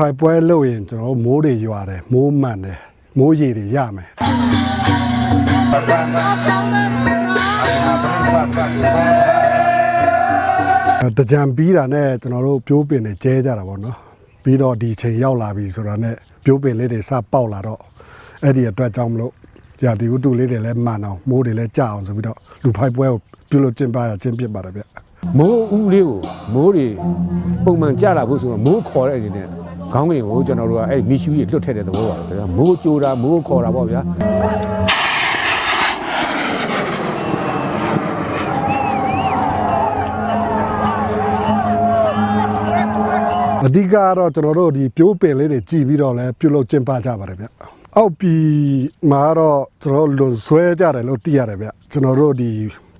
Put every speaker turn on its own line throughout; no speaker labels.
လူဖိုင်ပွဲလို့ရင်ကျွန်တော်တို့မိုးတွေရွာတယ်မိုးမှန်တယ်မိုးရေတွေရမယ်အဲတကြံပြီးတာနဲ့ကျွန်တော်တို့ပြိုးပင်တွေကျဲကြတာပေါ့နော်ပြီးတော့ဒီချိန်ရောက်လာပြီဆိုတာနဲ့ပြိုးပင်လေးတွေစပေါက်လာတော့အဲ့ဒီအတွက်ကြောင့်မလို့ရာဒီဥတုလေးတွေလည်းမှန်အောင်မိုးတွေလည်းကြအောင်ဆိုပြီးတော့လူဖိုင်ပွဲကိုပြုလုပ်ကျင်းပရကျင်းပပါတယ်ဗျ
မိုးဦးလေးကိုမိုးတွေပုံမှန်ကြလာဖို့ဆိုတော့မိုးခေါ်တဲ့အနေနဲ့ ခေါင်းငင်ကိုကျွန်တော်တို့ကအဲ့မီရှူးကြီးလွတ်ထည့်တဲ့သဘောပါပဲမိုးကြိုတာမိုးခေါ်တာပေါ့ဗျာ
အဓိကကတော့ကျွန်တော်တို့ဒီပြိုးပင်လေးတွေကြည်ပြီးတော့လဲပြုတ်လို့ကျင်းပကြပါတယ်ဗျ။အောက်ပြည်မှာတော့ကျွန်တော်တို့လွန်ဆွဲကြတယ်လို့သိရတယ်ဗျ။ကျွန်တော်တို့ဒီ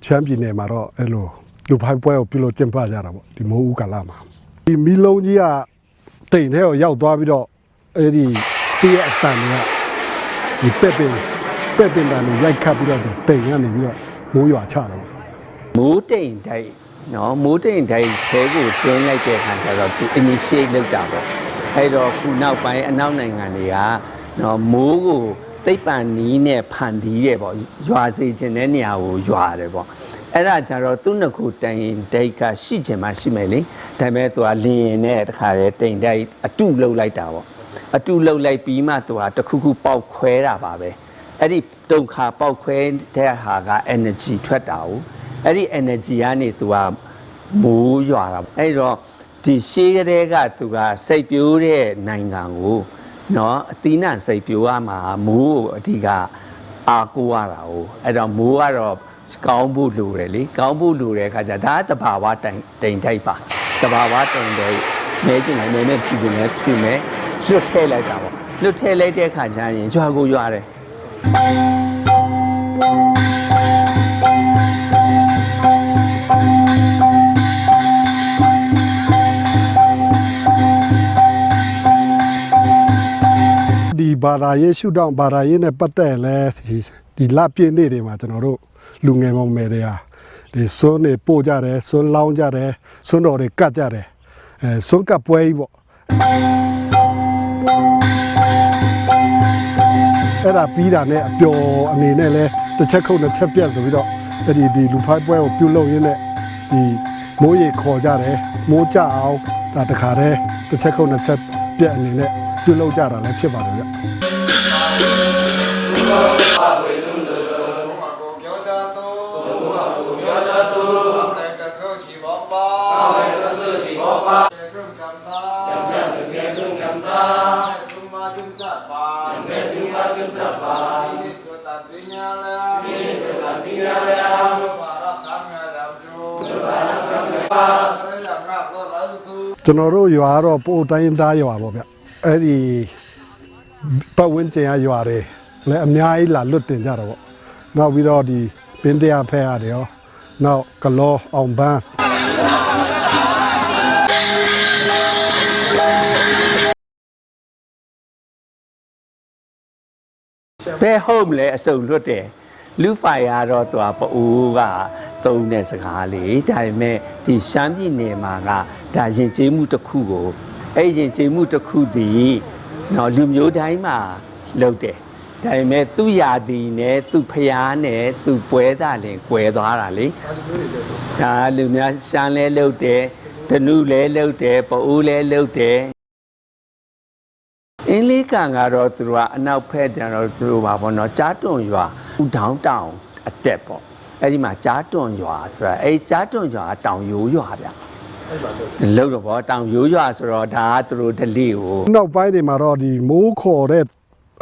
ချမ်းပြည်နယ်မှာတော့အဲ့လိုလူဖိုင်ပွဲကိုပြုတ်လို့ကျင်းပကြတာပေါ့ဒီမိုးဦးကာလမှာ။ဒီမီလုံးကြီးက တိမ်ထဲကိုရောက်သွားပြီးတော့အဲ့ဒီတည့်ရဲ့အတန်တွေကဒီပက်ပင်ပက်ပင်တန်ကိုရိုက်ခတ်ပြီးတော့ဒီတိမ်ကနေပြီးတော့မိုးရွာချတာပေါ့
မိုးတိမ်တိုက်နော်မိုးတိမ်တိုက်ထဲကိုတွင်းလိုက်တဲ့အခါကျတော့သူ initiate လုပ်တာပေါ့အဲ့တော့ခုနောက်ပိုင်းအနောက်နိုင်ငံတွေကနော်မိုးကိုသိပ္ပံနီးနဲ့ဖန်တီးတယ်ပေါ့ရွာစေခြင်းတဲ့နေရာကိုရွာတယ်ပေါ့ အဲ့ဒါကြတော့သူ့နှစ်ခုတိုင်တိုက်ကရှိချင်မှရှိမယ်လေဒါပေမဲ့သူကလင်းရင်နဲ့တခါတည်းတိမ်တိုက်အတုလှုပ်လိုက်တာပေါ့အတုလှုပ်လိုက်ပြီးမှသူကတစ်ခုခုပေါက်ခွဲတာပါပဲအဲ့ဒီဒုက္ခပေါက်ခွဲတဲ့ဟာက energy ထွက်တာ ਉਹ အဲ့ဒီ energy ကနေသူကမိုးရွာတာအဲ့တော့ဒီရှေးကလေးကသူကစိတ်ပြိုးတဲ့နိုင်ငံကိုเนาะအသီးနှံစိတ်ပြိုးရမှာမိုးကိုအဓိကအာကိုရတာ哦အဲ့တော့မိုးကတော့ ကောင်းဖို့လိုတယ်လေကောင်းဖို့လိုတဲ့အခါကျဒါကတဘာဝတိုင်တိမ်တိုက်ပါတဘာဝတိုင်တိုက်မဲကျင်တယ်မဲမဲဖြူကျင်တယ်ဖြူမဲလွတ်ထဲလိုက်တာပေါ့လွတ်ထဲလိုက်တဲ့အခါကျရင်ရွာကိုရွာတယ်
ဒီဘာသာရေးရှုထောင့်ဘာသာရေးနဲ့ပတ်သက်လဲဒီဒီလပြည့်နေ့တွေမှာကျွန်တော်တို့ လူငယ်မောင်မယ်တွေဟာဒီစွန်းနေပို့ကြတယ်စွန်းလောင်းကြတယ်စွန်းတော်တွေကတ်ကြတယ်အဲစွန်းကပ်ပွဲကြီးပေါ့အဲ့ဒါပြီးတာနဲ့အပျော်အနေနဲ့လဲတစ်ချက်ခုတ်တစ်ချက်ပြတ်ဆိုပြီးတော့အဲ့ဒီဒီလူဖိုက်ပွဲကိုပြုလုပ်ရင်းနဲ့ဒီမိုးရေခေါ်ကြတယ်မိုးကြအောင်ဒါတခါတည်းတစ်ချက်ခုတ်တစ်ချက်ပြတ်အနေနဲ့ပြုလုပ်ကြတာလည်းဖြစ်ပါတယ်ဗျ ကျွန်တော်တို့ရွာကတော့ပို့တိုင်းသားရွာပေါ့ဗျအဲ့ဒီပတ်ဝန်းကျင်ကရွာတွေလည်းအများကြီးလာလွတ်တင်ကြတော့ပေါ့နောက်ပြီးတော့ဒီပင်တရားဖဲရတယ်ရောနောက်ကလောအောင်ပန်း
ဘယ်ဟုတ်မလဲအစုံလွတ်တယ်လူဖိုင်ကတော့သူကပအိုးကသုံးတဲ့စကားလေးဒါပေမဲ့ဒီရှမ်းပြည်နယ်မှာကဒါရင်ကျေးမှုတစ်ခုကိုအဲ့ဒီရင်ကျေးမှုတစ်ခုဒီနော်လူမျိုးတိုင်းမှာလုပ်တယ်ဒါပေမဲ့သူ့ယာတီနဲ့သူ့ဖျားနဲ့သူ့ပွဲသားလည်း꿰သွားတာလေဒါလူများရှမ်းလဲလုပ်တယ်ဒနုလဲလုပ်တယ်ပအိုးလဲလုပ်တယ် အင်းလေးကန်ကတော့သူတို့ကအနောက်ဖက်ကျတော့သူတို့ပါဘောနော်ကြားတွန်ရွာဥဒေါင်းတောင်အတက်ပေါ့အဲ့ဒီမှာကြားတွန်ရွာဆိုတာအဲ့ဒီကြားတွန်ရွာကတောင်ရိုးရွာဗျလောက်တော့ဗောတောင်ရိုးရွာဆိုတော့ဒါကသူတို့ဒလိကို
နောက်ပိုင်းတွေမှာတော့ဒီမိုးခေါ်တဲ့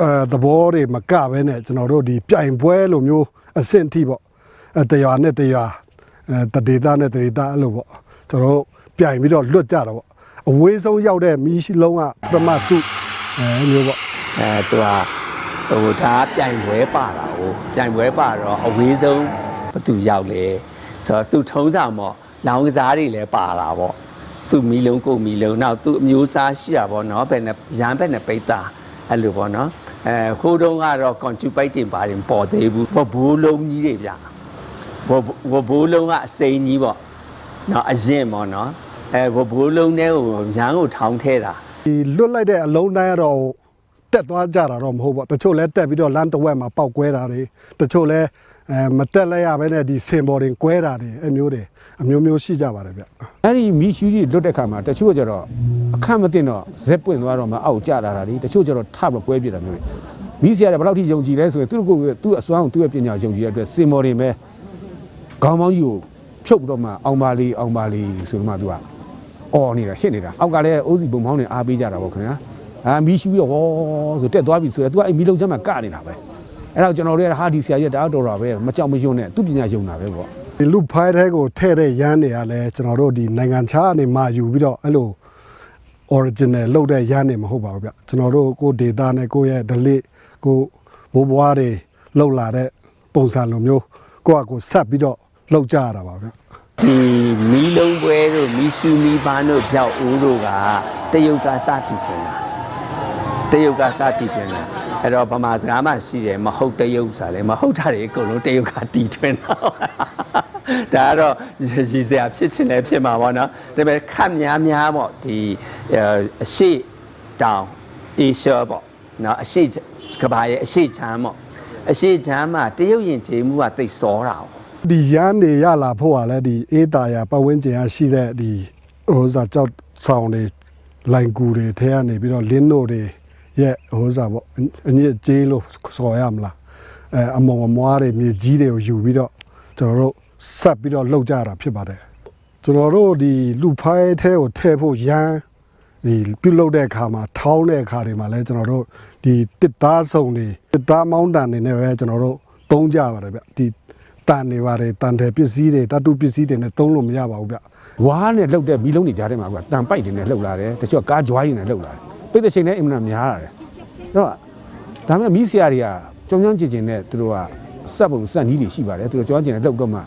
အဲသဘောတွေမကဘဲနဲ့ကျွန်တော်တို့ဒီပြိုင်ပွဲလိုမျိုးအဆင့်ထိပေါ့အဲတရွာနဲ့တရွာအဲတဒေတာနဲ့တဒေတာအဲ့လိုပေါ့ကျွန်တော်တို့ပြိုင်ပြီးတော့လွတ်ကြတော့ပေါ့အဝေးဆုံးရောက်တဲ့မီးရှိလုံးကပထမစု အဲမျိုးပေါ့
အဲသူကဟိုဒါကပြိုင်ပွဲပါတာ哦ပြိုင်ပွဲပါတော့အဝေးဆုံးဘသူရောက်လဲဆိုတော့သူထုံးဆောင်ပေါ့လောင်ကစားတွေလည်းပါလာပေါ့သူမီလုံးကိုမီလုံးနောက်သူအမျိုးစားရှိတာပေါ့နော်ဘယ်နဲ့ရမ်းဘက်နဲ့ပိတ်တာအဲ့လိုပေါ့နော်အဲခိုးတုံးကတော့ contribute တင်ပါတယ်ပေါ်သေးဘူးဘဘိုးလုံးကြီးတွေဗျဘဘဘိုးလုံးကအစိမ်းကြီးပေါ့နော်အရင်ပေါ့နော်အဲဘဘိုးလုံးထဲကိုရမ်းကိုထောင်းထဲတာ
ဒီလွတ်လိုက်တဲ့အလုံးတိုင်းကတော့တက်သွားကြတာတော့မဟုတ်ပါဘူးတချို့လဲတက်ပြီးတော့လမ်းတစ်ဝက်မှာပောက်ကွဲတာတွေတချို့လဲအဲမတက်လိုက်ရဘဲနဲ့ဒီစင်ဘော်တွေကွဲတာတွေအမျိုးတွေအမျိုးမျိုးရှိကြပါတယ်ဗျ
အဲ့ဒီမီရှူးကြီးလွတ်တဲ့ခါမှာတချို့ကျတော့အခက်မသိတော့ဇက်ပွင့်သွားတော့မှအောက်ကျလာတာလေတချို့ကျတော့ထပြီးကွဲပြစ်တာမျိုးလေမီးစရာတွေဘယ်လောက်ထိယုံကြည်လဲဆိုရင်သူ့ကိုယ်သူ့အစွမ်းကိုသူ့ရဲ့ပညာယုံကြည်ရတဲ့အတွက်စင်မော်တွေပဲခေါင်းပေါင်းကြီးကိုဖြုတ်ပြီးတော့မှအောင်ပါလီအောင်ပါလီဆိုတော့မှသူက အော်နေတာရှစ်နေတာအောက်ကလည်းအိုးစီဘုံပေါင်းတွေအားပေးကြတာပေါ့ခင်ဗျာအာမီရှူးရောဟောဆိုတက်သွားပြီဆိုတော့သူကအဲ့မီလုံးချမ်းမှာကနေတာပဲအဲ့တော့ကျွန်တော်တို့ကဟာဒီဆရာကြီးတအားတော်တာပဲမကြောက်မရွံ့နဲ့သူ့ပညာယုံတာပဲပေါ့
ဒီလူဖိုင်တဲ့ကိုထဲ့တဲ့ရန်တွေကလည်းကျွန်တော်တို့ဒီနိုင်ငံခြားအနေမှာယူပြီးတော့အဲ့လို original လောက်တဲ့ရန်တွေမဟုတ်ပါဘူးဗျကျွန်တော်တို့ကိုယ် data နဲ့ကိုယ့်ရဲ့ delete ကိုဘိုးဘွားတွေလောက်လာတဲ့ပုံစံလိုမျိုးကိုယ့်အကိုဆက်ပြီးတော့လောက်ကြရတာပါဗျ
ဒီမီးလုံးပွဲတို့မီးရှူမီးပန်းတို့ပြောက်ဦးတို့ကတရုတ်ကစတည်ထွင်တာတရုတ်ကစတည်ထွင်တာအဲ့တော့ဗမာစကားမှရှိတယ်မဟုတ်တရုတ်ဆိုတာလေမဟုတ်တာတွေအကုန်လုံးတရုတ်ကတည်ထွင်တာဒါကတော့ရည်စရာဖြစ်ချင်လည်းဖြစ်မှာပေါ့နော်ဒါပေမဲ့ခက်များများပေါ့ဒီအရှိတောင်အေရှားပေါ့နော်အရှိကဘာရဲ့အရှိချမ်းပေါ့အရှိချမ်းမှာတရုတ်ရင်ကျေးမှုကသိပ်စောတာပေါ့
ဒီရန်တွေရလာဖို့ကလည်းဒီအေးတာယာပတ်ဝန်းကျင်ရရှိတဲ့ဒီဟိုစားကြောက်ဆောင်တွေလိုင်ကူတွေထဲကနေပြီးတော့လင်းတို့တွေရဲ့ဟိုစားပေါ့အညစ်အကြေးလို့ဆိုရမလားအဲအမောင်အမွားတွေမြေကြီးတွေကိုယူပြီးတော့ကျွန်တော်တို့ဆက်ပြီးတော့လှုပ်ကြတာဖြစ်ပါတယ်ကျွန်တော်တို့ဒီလူဖိုင်းထဲကိုထဲဖို့ရန်ဒီပြုတ်လုတဲ့အခါမှာထောင်းတဲ့အခါတွေမှာလဲကျွန်တော်တို့ဒီတစ်သားစုံတွေတစ်သားမောင်းတန်တွေနဲ့ပဲကျွန်တော်တို့သုံးကြပါတယ်ဗျဒီ တန်နေပါတယ်တန်တယ်ပစ္စည်းတွေတတုပစ္စည်းတွေနဲ့သုံးလို့မရပါဘူးဗျ
ဝါးနဲ့လှုပ်တဲ့မီလုံးတွေကြားထဲမှာကတန်ပိုက်တွေနဲ့လှုပ်လာတယ်တချို့ကားကြွားတွေနဲ့လှုပ်လာတယ်ပိတ်တဲ့ချိန်နဲ့အင်မတန်များလာတယ်အဲ့တော့ဒါပေမဲ့မီးဆရာတွေကကြောင်ကြောင်ကျင်ကျင်နဲ့သူတို့ကစက်ပုံစက်နီးတွေရှိပါတယ်သူတို့ကြောင်ကျင်နဲ့လှုပ်တော့မှ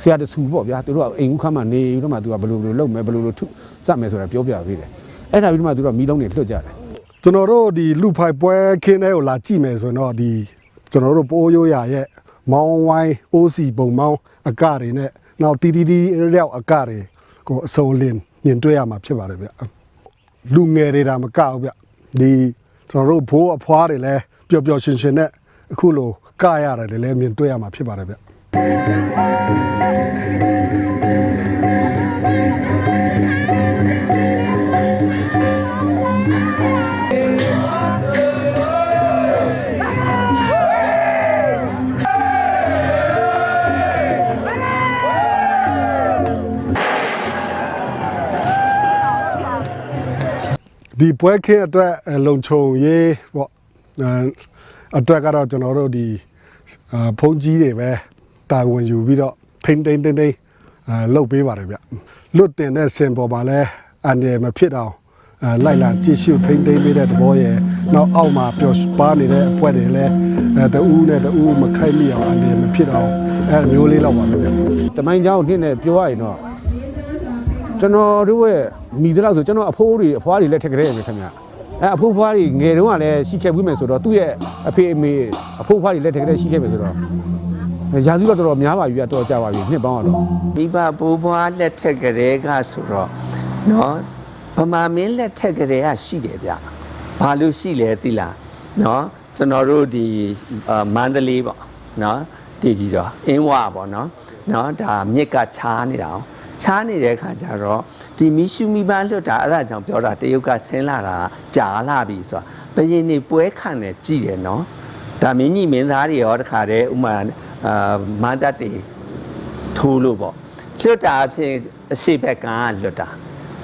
ဆရာတဆူပေါ့ဗျာသူတို့ကအိမ်ဦးခမ်းမှနေပြီးတော့မှသူကဘယ်လိုဘယ်လိုလှုပ်မယ်ဘယ်လိုဘယ်လိုထုစက်မယ်ဆိုတာပြောပြပေးတယ်အဲ့ဒါပြီးတော့မှသူတို့ကမီလုံးတွေလွှတ်ကြတယ်
ကျွန်တော်တို့ဒီလူဖိုက်ပွဲခင်းတဲ့ကိုလာကြည့်မယ်ဆိုရင်တော့ဒီကျွန်တော်တို့ပိုးရိုးရရဲ့ မောင်းဝိုင်းအိုးစီပုံမောင်းအကတွေနဲ့နောက်တီတီတီရောက်အကတွေကိုအစုံလင်မြင်တွေ့ရမှာဖြစ်ပါတယ်ဗျလူငယ်တွေဒါမကဘူးဗျဒီကျွန်တော်တို့ဘိုးအဖွားတွေလည်းပျော်ပျော်ရွှင်ရွှင်နဲ့အခုလိုကရတယ်လေလည်းမြင်တွေ့ရမှာဖြစ်ပါတယ်ဗျ ဒီပွဲခင်းအတွက်အဲလုံခြုံရေးပေါ့အဲအတွက်ကတော့ကျွန်တော်တို့ဒီအာဖုန်ကြီးတွေပဲတာဝန်ယူပြီးတော့ထိမ့်တိမ့်တိမ့်တိမ့်အဲလုတ်ပေးပါတယ်ဗျလွတ်တင်တဲ့စင်ပေါ်မှာလဲအန်ရယ်မဖြစ်အောင်အဲလိုက်လာကြည့်ရှုထိမ့်တိမ့်ပေးတဲ့သဘောရယ်နောက်အောက်မှာပျော်ပါနေတဲ့အဖွဲတွေလဲအဲတူးနဲ့တူးမခိုက်မိအောင်အန်ရယ်မဖြစ်အောင်အဲမျိုးလေးလောက်ပါပဲဗျ
တမိုင်းเจ้าနှစ်နဲ့ပြောရရင်တော့ ကျွန်တော်တို့ရဲ့မိသလောက်ဆိုကျွန်တော်အဖိုးတွေအဖွားတွေလည်းထက်ကြတယ်ခင်ဗျအဲအဖိုးဖွားတွေငယ်တုန်းကလည်းရှိခဲ့ပြီးမယ်ဆိုတော့သူ့ရဲ့အဖေအမေအဖိုးဖွားတွေလည်းထက်ကြတယ်ရှိခဲ့မယ်ဆိုတော့ရာစုတော့တော်တော်များပါပြီအတော်ကြပါပြီနှစ်ပေါင်းတော့
မိဘဘိုးဘွားလက်ထက်ကလေးကဆိုတော့နော်ဗမာမင်းလက်ထက်ကလေးကရှိတယ်ဗျဘာလို့ရှိလဲသိလားနော်ကျွန်တော်တို့ဒီအာမန္တလေးပေါ့နော်တည်ပြီးတော့အင်းဝပေါ့နော်နော်ဒါမြစ်ကချားနေတာအောင် ချားနေတဲ့ခါကျတော့ဒီမီရှူမီပန်းလွတ်တာအဲ့ဒါကြောင့်ပြောတာတရုတ်ကဆင်းလာတာကြာလာပြီဆိုတာဘယင်းနေပွဲခံတယ်ကြည်တယ်နော်ဒါမင်းကြီးမင်းသားတွေရောတခါတည်းဥမာအာမန္တတေထိုးလို့ပေါ့လွတ်တာအဖြစ်အရှိဘက်ကကလွတ်တာ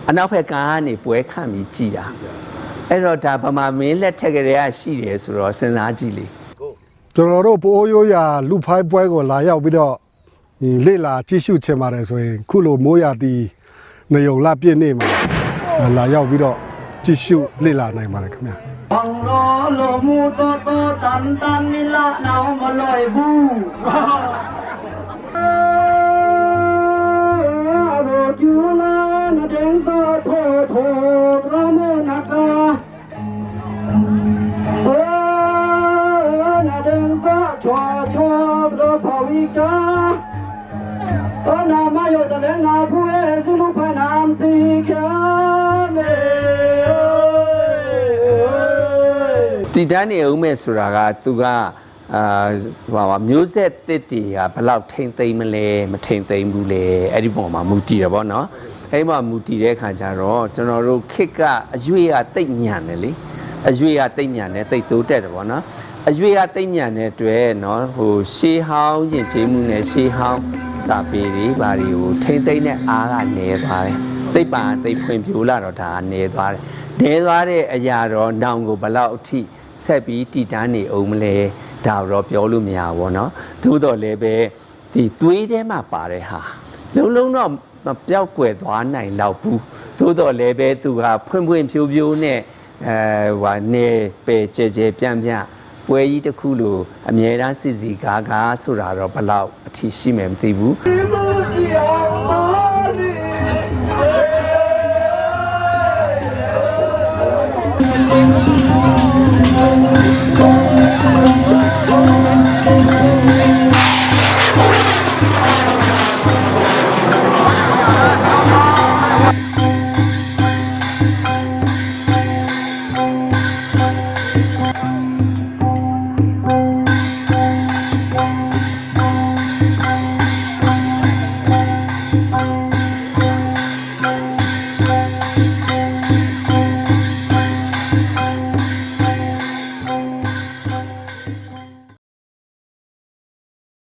အနောက်ဘက်ကကနေပွဲခံပြီးကြည်တာအဲ့တော့ဒါဗမာမင်းလက်ထက်ကလေးကရှိတယ်ဆိုတော့စဉ်းစားကြည့်လေ
ကျွန်တော်တို့ပိုးရိုးရာလူဖိုင်းပွဲကိုလာရောက်ပြီးတော့ဒီ လေ့လာကြည့်ရှုချင်ပါတယ်ဆိုရင်ခုလိုမိုးရာတီနေုံလပြည့်နေမှာလာရောက်ပြီးတော့ကြည့်ရှုလေ့လာနိုင်ပါတယ်ခင်ဗျာ
บังรอโลมูโตโตตันตันนิละนาวมาลอยบูโรจูลานเดงโตโทโทตรมนักาโอ้นาเดงโตชวชวตรภวิจา
တည်တန်းနေအောင်မဲ့ဆိုတာကသူကအာဟိုပါမျိုးဆက်တစ်တီကဘယ်လောက်ထိမ့်သိမ့်မလဲမထိမ့်သိမ့်ဘူးလေအဲ့ဒီပုံမှာမူတည်တယ်ဗောနော်အဲ့ဒီမှာမူတည်တဲ့ခါကျတော့ကျွန်တော်တို့ခစ်ကအရွေကတိတ်ညံတယ်လေအရွေကတိတ်ညံတယ်တိတ်တိုးတက်တယ်ဗောနော်အရွေကတိတ်ညံတဲ့အတွက်နော်ဟိုရှေးဟောင်းယဉ်ကျေးမှုနဲ့ရှေးဟောင်းစာပေတွေဘာတွေကိုထိမ့်သိမ့်တဲ့အားကနေသွားတယ်သိပ်ပါသိပ်ဖွင့်ပြိုးလာတော့ဒါကနေသွားတယ်နေသွားတဲ့အရာတော့နောင်ကိုဘယ်လောက်အထိ ဆက်ပြီးတည်တန်းနေအောင်မလဲဒါတော့ပြောလို့မရဘူးဗောနော်သို့တော်လည်းပဲဒီသွေးထဲမှာပါတဲ့ဟာလုံးလုံးတော့မပြောက်ကွယ်သွားနိုင်တော့ဘူးသို့တော်လည်းပဲသူကဖွင့်ဖွင့်ဖြိုးဖြိုးနဲ့အဲဟိုနေပေကြဲကြဲပြန့်ပြန့်ပွဲကြီးတစ်ခုလိုအမြဲတမ်းစီစီကားကားဆိုတာတော့ဘယ်လောက်အထိရှိမယ်မသိဘူး
Thank you.